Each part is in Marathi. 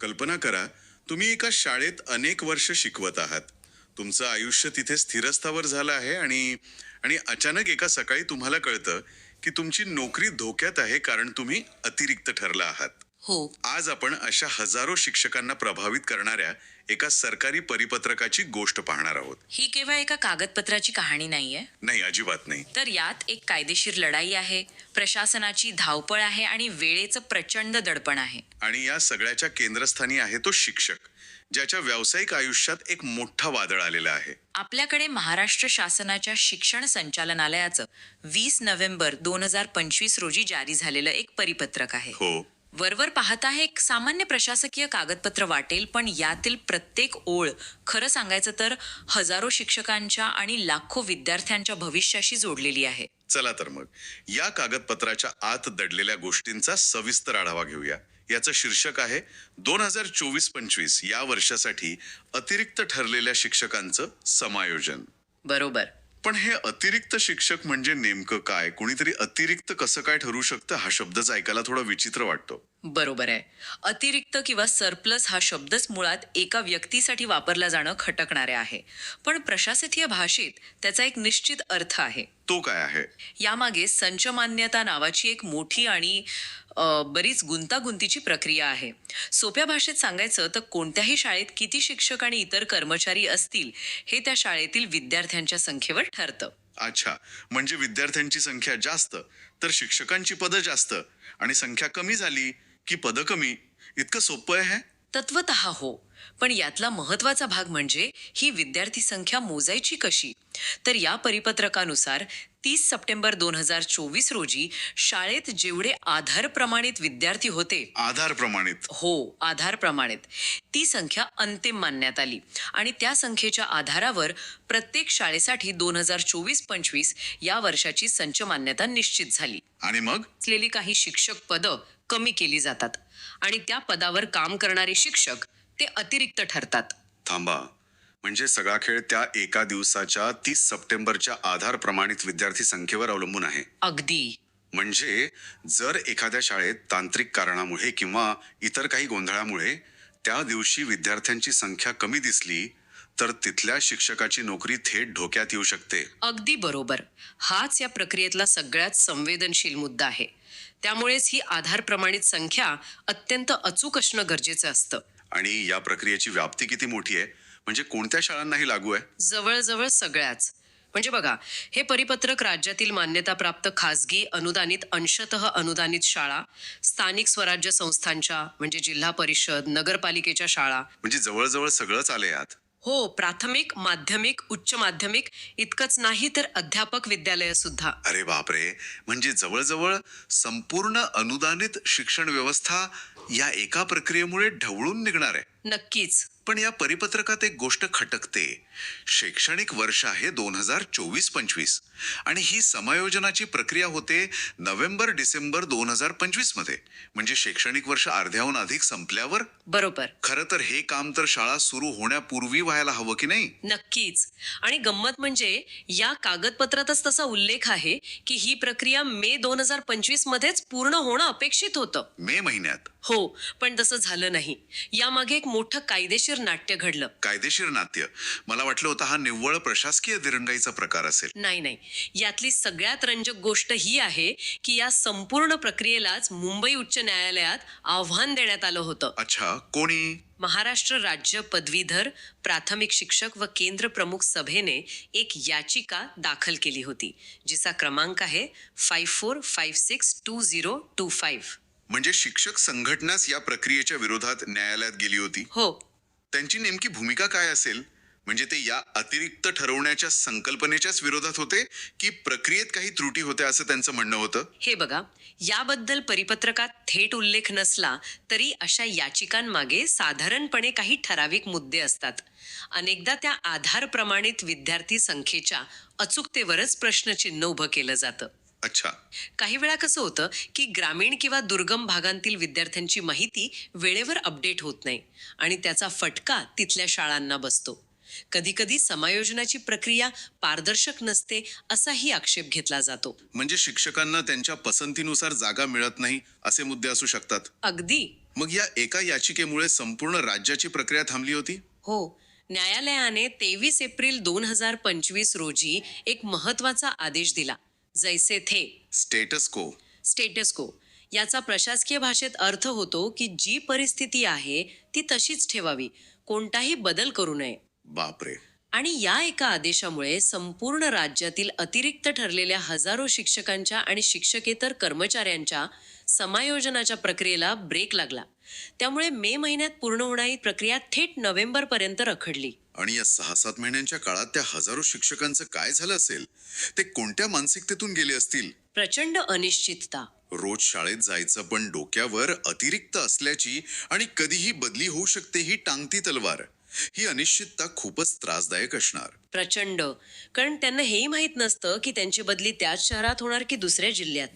कल्पना करा तुम्ही एका शाळेत अनेक वर्ष शिकवत आहात. तुमचं आयुष्य तिथे स्थिरस्थावर झालं आहे आणि आणि अचानक एका सकाळी तुम्हाला कळतं की तुमची नोकरी धोक्यात आहे कारण तुम्ही अतिरिक्त ठरला आहात. हो. आज आपण अशा हजारो शिक्षकांना प्रभावित करणाऱ्या एका सरकारी परिपत्रकाची गोष्ट पाहणार आहोत. ही केवळ एका कागदपत्राची कहाणी नाहीये? नाही अजिबात नाही. तर यात एक कायदेशीर लढाई आहे प्रशासनाची धावपळ आहे आणि वेळेचं प्रचंड दडपण आहे. आणि या सगळ्याच्या केंद्रस्थानी आहे तो शिक्षक ज्याच्या व्यावसायिक आयुष्यात एक मोठा वादळ आलेला आहे. आपल्याकडे महाराष्ट्र शासनाच्या शिक्षण संचालनालयाचं वीस नोव्हेंबर दोन हजार पंचवीस रोजी जारी झालेलं एक परिपत्रक आहे. हो. वरवर पाहता हे एक सामान्य प्रशासकीय कागदपत्र वाटेल पण यातील प्रत्येक ओळ खरं सांगायचं तर हजारो शिक्षकांच्या आणि लाखो विद्यार्थ्यांच्या भविष्याशी जोडलेली आहे. चला तर मग या कागदपत्राच्या आत दडलेल्या गोष्टींचा सविस्तर आढावा घेऊया. याचं शीर्षक आहे दोन हजार चोवीस पंचवीस या वर्षासाठी अतिरिक्त ठरलेल्या शिक्षकांचं समायोजन. बरोबर. पण हे अतिरिक्त शिक्षक म्हणजे नेमकं काय? कुणीतरी अतिरिक्त कसं काय ठरू शकतं? हा शब्दच ऐकायला थोडा विचित्र वाटतो. बरोबर आहे. अतिरिक्त किंवा सरप्लस हा शब्दच मुळात एका व्यक्तीसाठी वापरला जाणं खटकणारे आहे. पण प्रशासकीय भाषेत त्याचा एक निश्चित अर्थ आहे. तो काय आहे? यामागे संच मान्यता नावाची एक मोठी आणि अ, बरीच गुंतागुंतीची प्रक्रिया आहे. सोप्या भाषेत सांगायचं तर कोणत्याही शाळेत किती शिक्षक आणि इतर कर्मचारी असतील हे त्या शाळेतील विद्यार्थ्यांच्या संख्येवर ठरतं. अच्छा. म्हणजे विद्यार्थ्यांची संख्या जास्त तर शिक्षकांची पदं जास्त आणि संख्या कमी झाली की पदं कमी इतकं सोपं आहे? हे? तत्वत हो. पण यातला महत्त्वाचा भाग म्हणजे ही विद्यार्थी संख्या मोजायची कशी? तर या परिपत्रकानुसार तीस सप्टेंबर दोन हजार चोवीस रोजी शाळेत जेवढे आधार प्रमाणित विद्यार्थी होते. आधार प्रमाणित. हो आधार प्रमाणित. ती संख्या अंतिम मानण्यात आली. आणि त्या संख्येच्या आधारावर प्रत्येक शाळेसाठी दोन हजार चोवीस पंचवीस या वर्षाची संच मान्यता निश्चित झाली. आणि मग? असलेली काही शिक्षक पदं कमी केली जातात. आणि त्या पदावर काम करणारे शिक्षक ते अतिरिक्त ठरतात. थांबा. म्हणजे सगळा खेळ त्या एका दिवसाच्या तीस सप्टेंबरच्या आधार प्रमाणित विद्यार्थी संख्येवर अवलंबून आहे. अगदी. म्हणजे जर एखाद्या शाळेत तांत्रिक कारणामुळे किंवा इतर काही गोंधळामुळे त्या दिवशी विद्यार्थ्यांची संख्या कमी दिसली तर तिथल्या शिक्षकाची नोकरी थेट धोक्यात येऊ शकते. अगदी बरोबर. हाच या प्रक्रियेतला सगळ्यात संवेदनशील मुद्दा आहे. त्यामुळेच ही आधार प्रमाणित संख्या अत्यंत अचूक असणं गरजेचं असतं. आणि या प्रक्रियेची व्याप्ती किती मोठी आहे? म्हणजे कोणत्या शाळांनाही लागू आहे? जवळजवळ सगळ्याच. म्हणजे बघा हे परिपत्रक राज्यातील मान्यताप्राप्त खासगी अनुदानित अंशतः अनुदानित शाळा स्थानिक स्वराज्य संस्थांच्या म्हणजे जिल्हा परिषद नगरपालिकेच्या शाळा. म्हणजे जवळजवळ सगळंच आले यात. हो प्राथमिक माध्यमिक उच्च माध्यमिक इतकंच नाही तर अध्यापक विद्यालय सुद्धा. अरे बापरे! म्हणजे जवळजवळ संपूर्ण अनुदानित शिक्षण व्यवस्था या एका प्रक्रियेमुळे ढवळून निघणार आहे. नक्कीच. पण या परिपत्रकात एक गोष्ट खटकते. शैक्षणिक वर्ष आहे दोन हजार चोवीस पंचवीस आणि ही समायोजनाची प्रक्रिया होते नोव्हेंबर डिसेंबर दोन हजार पंचवीसमध्ये. म्हणजे शैक्षणिक वर्ष अर्ध्याहून अधिक संपल्यावर? बरोबर. खरं तर हे काम तर शाळा सुरू होण्यापूर्वी व्हायला हवं की नाही? नक्कीच. आणि गंमत म्हणजे या कागदपत्रातच तसा उल्लेख आहे की ही प्रक्रिया मे दोन हजार पंचवीस मध्येच पूर्ण होणं अपेक्षित होतं. मे महिन्यात. हो पण तसं झालं नाही. यामागे एक मोठं कायदेशीर नाट्य घडलं. कायदेशीर नाट्य. मला वाटलं होतं हा निव्वळ प्रशासकीय दिरंगाईचा प्रकार असेल. नाही नाही. यातली सगळ्यात रंजक गोष्ट ही आहे की या संपूर्ण प्रक्रियेलाच मुंबई उच्च न्यायालयात आव्हान देण्यात आलं होतं. अच्छा कोणी? महाराष्ट्र राज्य पदवीधर प्राथमिक शिक्षक व केंद्र प्रमुख सभेने एक याचिका दाखल केली होती जिचा क्रमांक आहे five four five six two zero two five. म्हणजे शिक्षक संघटनाच या प्रक्रियेच्या विरोधात न्यायालयात गेली होती? हो. त्यांची नेमकी भूमिका काय असेल? म्हणजे ते या अतिरिक्त ठरवण्याच्या संकल्पनेच्याच विरोधात होते की प्रक्रियेत काही त्रुटी होत्या असं त्यांचं म्हणणं होतं? हे बघा याबद्दल परिपत्रकात थेट उल्लेख नसला तरी अशा याचिकांमागे साधारणपणे काही ठराविक मुद्दे असतात. अनेकदा त्या आधार प्रमाणित विद्यार्थी संख्येच्या अचूकतेवरच प्रश्नचिन्ह उभं केलं जातं. अच्छा. काही वेळा कसं होतं की ग्रामीण किंवा दुर्गम भागांतील विद्यार्थ्यांची माहिती वेळेवर अपडेट होत नाही आणि त्याचा फटका तिथल्या शाळांना बसतो. कधीकधी समायोजनाची प्रक्रिया पारदर्शक नसते असाही आक्षेप घेतला जातो. म्हणजे शिक्षकांना त्यांच्या पसंतीनुसार जागा मिळत नाही असे मुद्दे असू शकतात. अगदी. मग या एका याचिकेमुळे संपूर्ण राज्याची प्रक्रिया थांबली होती? हो. न्यायालयाने तेवीस एप्रिल दोन हजार पंचवीस रोजी एक महत्त्वाचा आदेश दिला. जैसे थे। स्टेटस को स्टेटस को याचा प्रशासकीय भाषेत अर्थ होतो की जी परिस्थिती आहे ती तशीच ठेवावी. कोणताही बदल करू नये. बापरे. आणि या एका आदेशामुळे संपूर्ण राज्यातील अतिरिक्त ठरलेल्या हजारो शिक्षकांच्या आणि शिक्षकेतर कर्मचाऱ्यांच्या समायोजनाच्या प्रक्रियेला ब्रेक लागला. त्यामुळे मे महिन्यात पूर्ण होणारी प्रक्रिया थेट नोव्हेंबरपर्यंत रखडली. आणि या सहा सात महिन्यांच्या काळात त्या हजारो शिक्षकांचं काय झालं असेल? ते कोणत्या मानसिकतेतून गेले असतील? प्रचंड अनिश्चितता. रोज शाळेत जायचं पण डोक्यावर अतिरिक्त असल्याची आणि कधीही बदली होऊ शकते ही टांगती तलवार. ही अनिश्चितता खूपच त्रासदायक असणार. प्रचंड. कारण त्यांना हेही माहीत नसतं की त्यांची बदली त्याच शहरात होणार की दुसऱ्या जिल्ह्यात.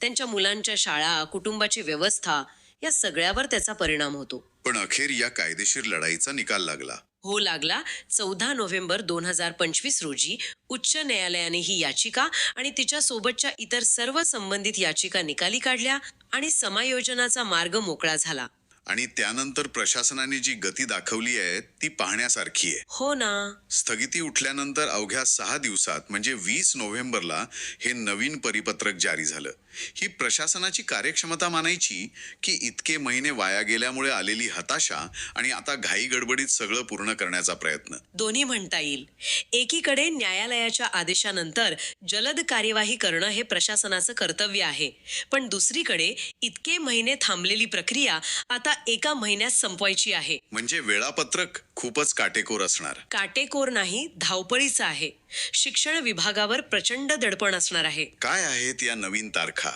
त्यांच्या मुलांच्या शाळा कुटुंबाची व्यवस्था या सगळ्यावर त्याचा परिणाम होतो. पण अखेर या कायदेशीर लढाईचा निकाल लागला. हो लागला. चौदा नोव्हेंबर दोन हजार पंचवीस रोजी उच्च न्यायालयाने ही याचिका आणि तिच्या सोबतच्या इतर सर्व संबंधित याचिका निकाली काढल्या आणि समायोजनाचा मार्ग मोकळा झाला. आणि त्यानंतर प्रशासनाने जी गती दाखवली आहे ती पाहण्यासारखी आहे. हो ना. स्थगिती उठल्यानंतर अवघ्या सहा दिवसात म्हणजे वीस नोव्हेंबरला हे नवीन परिपत्रक जारी झालं. ही प्रशासनाची कार्यक्षमता मानायची की इतके महिने वाया गेल्यामुळे आलेली हताशा आणि आता घाई गडबडीत सगळं पूर्ण करण्याचा प्रयत्न. दोन्ही म्हणता येईल. एकीकडे न्यायालयाच्या आदेशानंतर जलद कार्यवाही करणं हे प्रशासनाचं कर्तव्य आहे. पण दुसरीकडे इतके महिने थांबलेली प्रक्रिया आता एका महिन्यात संपवायची आहे. म्हणजे वेळापत्रक खूपच काटेकोर असणार. काटेकोर नाही धावपळीचं आहे. शिक्षण विभागावर प्रचंड दडपण असणार आहे. काय आहेत या नवीन तारखा?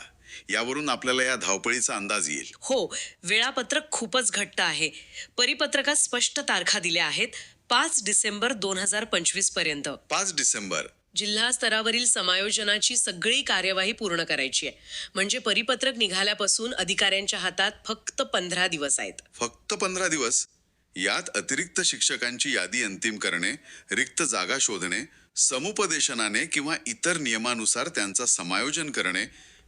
यावरून आपल्याला या धावपळीचा अंदाज येईल. हो वेळापत्रक खूपच घट्ट आहे. परिपत्रकात स्पष्ट तारखा दिल्या आहेत पाच डिसेंबर दोन हजार पंचवीसपर्यंत. पाच डिसेंबर? जिल्हा स्तरावरील समायोजनाची सगळी कार्यवाही पूर्ण करायची आहे. म्हणजे परिपत्रक निघाल्यापासून अधिकाऱ्यांच्या हातात फक्त पंधरा दिवस आहेत. फक्त पंधरा दिवस? यात अतिरिक्त शिक्षकांची यादी अंतिम करणे रिक्त जागा शोधणे समुपदेशनाने किंवा इतर नियमानुसार त्यांचा समायोजन करणे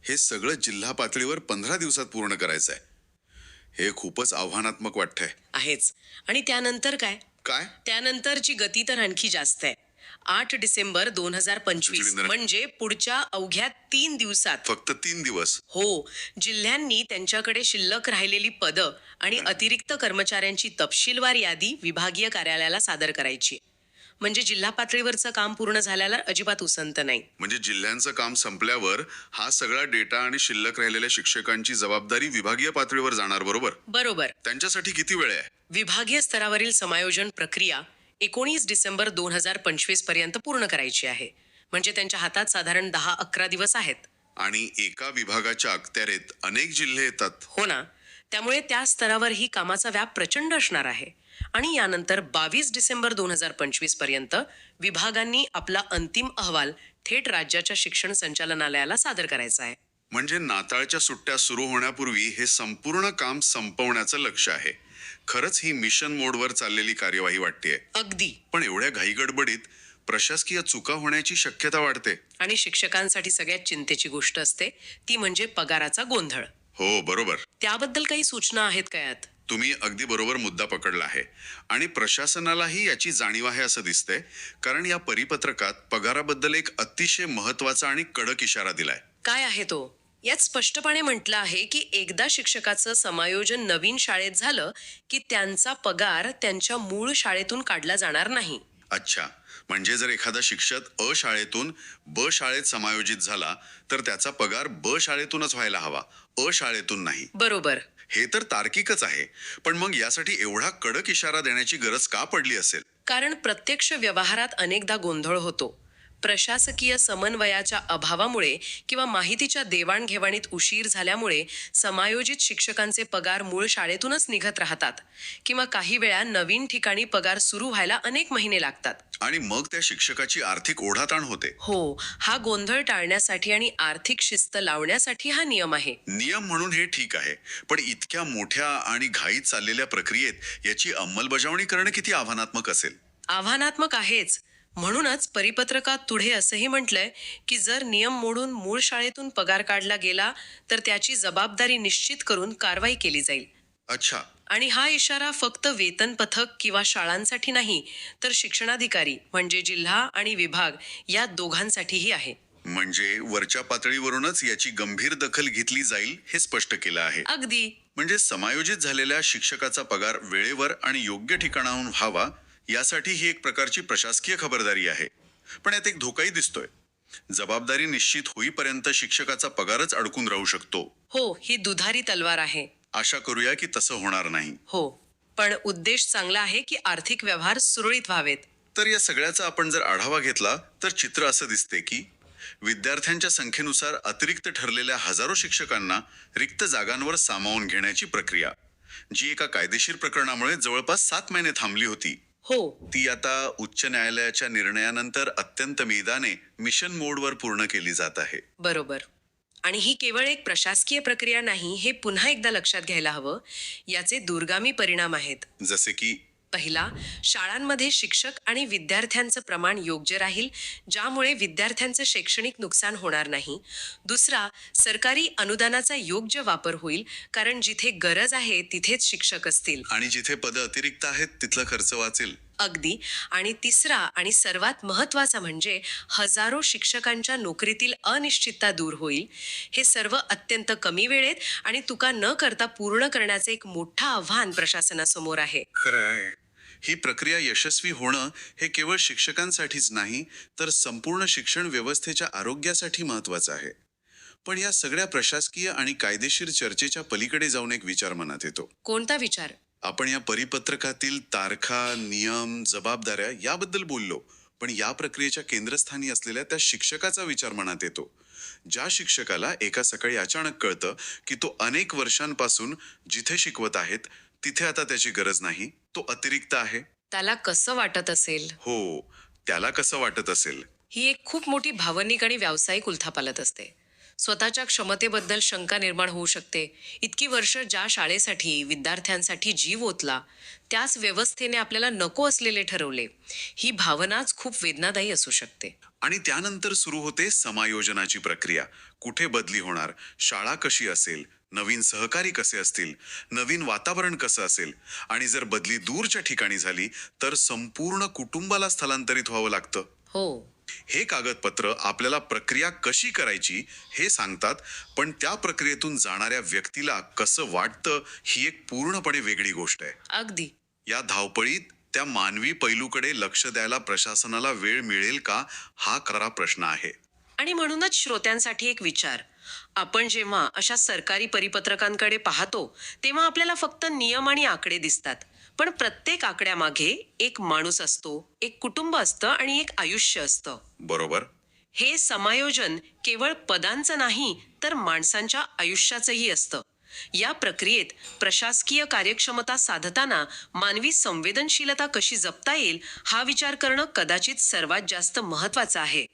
हे सगळं जिल्हा पातळीवर पंधरा दिवसात पूर्ण करायचं आहे हे खूपच आव्हानात्मक वाटतंय. आहेच. आणि त्यानंतर काय? काय? त्यानंतरची गती तर आणखी जास्त आहे. आठ डिसेंबर दोन हजार पंचवीस. म्हणजे पुढच्या अवघ्या तीन दिवसात. फक्त तीन दिवस. हो जिल्ह्यांनी त्यांच्याकडे शिल्लक राहिलेली पदं आणि अतिरिक्त कर्मचाऱ्यांची तपशीलवार यादी विभागीय कार्यालयाला सादर करायची. म्हणजे जिल्हा पातळीवरचं काम पूर्ण झाल्याला अजिबात उसंत नाही. म्हणजे जिल्ह्यांचं काम संपल्यावर हा सगळा डेटा आणि शिल्लक राहिलेल्या शिक्षकांची जबाबदारी विभागीय पातळीवर जाणार बरोबर? बरोबर. त्यांच्यासाठी किती वेळ आहे? विभागीय स्तरावरील समायोजन प्रक्रिया एकोणीस डिसेंबर दोन हजार पंचवीसपर्यंत पूर्ण करायची आहे. म्हणजे त्यांच्या हातात साधारण दहा अकरा दिवस आहेत. आणि एका विभागाच्या अखत्यारीत अनेक जिल्हे येतात. हो ना. त्यामुळे त्या स्तरावर ही कामाचा व्याप प्रचंड असणार आहे. आणि यानंतर बावीस डिसेंबर दोन हजार पंचवीसपर्यंत विभागांनी आपला अंतिम अहवाल थेट राज्याच्या शिक्षण संचालनालयाला सादर करायचा आहे. म्हणजे नाताळच्या सुट्ट्या सुरू होण्यापूर्वी हे संपूर्ण काम संपवण्याचं लक्ष आहे. खरंच ही मिशन मोडवर चाललेली कार्यवाही वाटतेय. अगदी. पण एवढ्या घाईगडबडीत प्रशासकीय चुका होण्याची शक्यता वाढते. आणि शिक्षकांसाठी सगळ्यात चिंतेची गोष्ट असते ती म्हणजे पगाराचा गोंधळ. हो बरोबर. त्याबद्दल काही सूचना आहेत का यात? तुम्ही अगदी बरोबर मुद्दा पकडला आहे. आणि प्रशासनालाही याची जाणीव आहे असं दिसतंय कारण या परिपत्रकात पगाराबद्दल एक अतिशय महत्त्वाचा आणि कडक इशारा दिलाय. काय आहे तो? यात स्पष्टपणे म्हटलं आहे की एकदा शिक्षकाचं समायोजन नवीन शाळेत झालं की त्यांचा पगार त्यांच्या मूळ शाळेतून काढला जाणार नाही. अच्छा. म्हणजे जर एखादा शिक्षक अ शाळेतून ब शाळेत समायोजित झाला तर त्याचा पगार ब शाळेतूनच व्हायला हवा अ शाळेतून नाही. बरोबर. हे तर तार्किकच आहे पण मग यासाठी एवढा कडक इशारा देण्याची गरज का पडली असेल? कारण प्रत्यक्ष व्यवहारात अनेकदा गोंधळ होतो. प्रशासकीय समन्वयाच्या अभावामुळे किंवा माहितीच्या देवाणघेवाणीत उशीर झाल्यामुळे समायोजित शिक्षकांचे पगार मूळ शाळेतूनच निघत राहतात किंवा काही वेळा नवीन ठिकाणी पगार सुरू व्हायला अनेक महिने लागतात. आणि मग त्या शिक्षकाची आर्थिक ओढाताण होते. हो हा गोंधळ टाळण्यासाठी आणि आर्थिक शिस्त लावण्यासाठी हा नियम आहे. नियम म्हणून हे ठीक आहे पण इतक्या मोठ्या आणि घाईत चाललेल्या प्रक्रियेत याची अंमलबजावणी करणं किती आव्हानात्मक असेल? आव्हानात्मक आहेच. म्हणूनच परिपत्रकात पुढे असंही म्हटलंय की जर नियम मोडून मूळ शाळेतून पगार काढला गेला तर त्याची जबाबदारी निश्चित करून कारवाई केली जाईल. अच्छा. आणि हा इशारा फक्त वेतन पथक किंवा शाळांसाठी नाही तर शिक्षणाधिकारी म्हणजे जिल्हा आणि विभाग या दोघांसाठीही आहे. म्हणजे वरच्या पातळीवरूनच याची गंभीर दखल घेतली जाईल हे स्पष्ट केलं आहे. अगदी. म्हणजे समायोजित झालेल्या शिक्षकाचा पगार वेळेवर आणि योग्य ठिकाणाहून व्हावा यासाठी ही एक प्रकारची प्रशासकीय खबरदारी आहे. पण यात एक धोकाही दिसतोय. जबाबदारी निश्चित होईपर्यंत शिक्षकाचा पगारच अडकून राहू शकतो. हो ही दुधारी तलवार आहे. आशा करूया की तसं होणार नाही. हो पण उद्देश चांगला आहे की आर्थिक व्यवहार सुरळीत व्हावेत. तर या सगळ्याचा आपण जर आढावा घेतला तर चित्र असं दिसते की विद्यार्थ्यांच्या संख्येनुसार अतिरिक्त ठरलेल्या हजारो शिक्षकांना रिक्त जागांवर सामावून घेण्याची प्रक्रिया जी एका कायदेशीर प्रकरणामुळे जवळपास सात महिने थांबली होती. हो. ती आता उच्च न्यायालयाच्या निर्णयानंतर अत्यंत मेदाने मिशन मोडवर पूर्ण केली जात आहे. बरोबर. आणि ही केवळ एक प्रशासकीय प्रक्रिया नाही हे पुन्हा एकदा लक्षात घ्यायला हवं. याचे दूरगामी परिणाम आहेत. जसे की पहिला शाळांमध्ये शिक्षक आणि विद्यार्थ्यांचं प्रमाण योग्य राहील ज्यामुळे विद्यार्थ्यांचं शैक्षणिक नुकसान होणार नाही. दुसरा सरकारी अनुदानाचा योग्य वापर होईल कारण जिथे गरज आहे तिथेच शिक्षक असतील. आणि जिथे पदं अतिरिक्त आहेत तिथला खर्च वाचेल. अगदी. आणि तिसरा आणि सर्वात महत्त्वाचा म्हणजे हजारो शिक्षकांच्या नोकरीतील अनिश्चितता दूर होईल. हे सर्व अत्यंत कमी वेळेत आणि तुका न करता पूर्ण करण्याचे एक मोठं आव्हान प्रशासनासमोर आहे. खरं आहे. ही प्रक्रिया यशस्वी होणं हे केवळ शिक्षकांसाठीच नाही तर संपूर्ण शिक्षण व्यवस्थेच्या आरोग्यासाठी महत्वाचं आहे. पण या सगळ्या प्रशासकीय आणि कायदेशीर चर्चेच्या पलीकडे जाऊन एक विचार मनात येतो. कोणता विचार? आपण या परिपत्रकातील तारखा नियम जबाबदाऱ्या याबद्दल बोललो पण या प्रक्रियेच्या केंद्रस्थानी असलेल्या त्या शिक्षकाचा विचार मनात येतो. ज्या शिक्षकाला एका सकाळी अचानक कळतं की तो अनेक वर्षांपासून जिथे शिकवत आहेत तिथे आता त्याची गरज नाही. तो अतिरिक्त आहे. त्याला कसं वाटत असेल? हो त्याला कसं वाटत असेल? ही एक खूप मोठी भावनिक आणि व्यावसायिक उलथापालत असते. स्वतःच्या क्षमतेबद्दल शंका निर्माण होऊ शकते. इतकी वर्ष ज्या शाळेसाठी विद्यार्थ्यांसाठी जीव ओतला त्याच व्यवस्थेने आपल्याला नको असलेले ठरवले. ही भावनाच खूप वेदनादायी असू शकते. आणि त्यानंतर सुरू होते समायोजनाची प्रक्रिया. कुठे बदली होणार? शाळा कशी असेल? नवीन सहकारी कसे असतील? नवीन वातावरण कसं असेल? आणि जर बदली दूरच्या ठिकाणी झाली तर संपूर्ण कुटुंबाला स्थलांतरित व्हावं लागतं. हो. हे कागदपत्र आपल्याला प्रक्रिया कशी करायची हे सांगतात पण त्या प्रक्रियेतून जाणाऱ्या व्यक्तीला कसं वाटतं ही एक पूर्णपणे वेगळी गोष्ट आहे. अगदी. या धावपळीत त्या मानवी पैलूकडे लक्ष द्यायला प्रशासनाला वेळ मिळेल का हा खरा प्रश्न आहे. आणि म्हणूनच श्रोत्यांसाठी एक विचार आपण जेव्हा अशा सरकारी परिपत्रकांकडे पाहतो तेव्हा आपल्याला फक्त नियम आणि आकडे दिसतात. पण प्रत्येक आकड्यामागे एक माणूस असतो एक कुटुंब असतं आणि एक आयुष्य असतं. बरोबर. हे समायोजन केवळ पदांचं नाही तर माणसांच्या आयुष्याचंही असतं. या प्रक्रियेत प्रशासकीय कार्यक्षमता साधताना मानवी संवेदनशीलता कशी जपता येईल हा विचार करणं कदाचित सर्वात जास्त महत्वाचं आहे.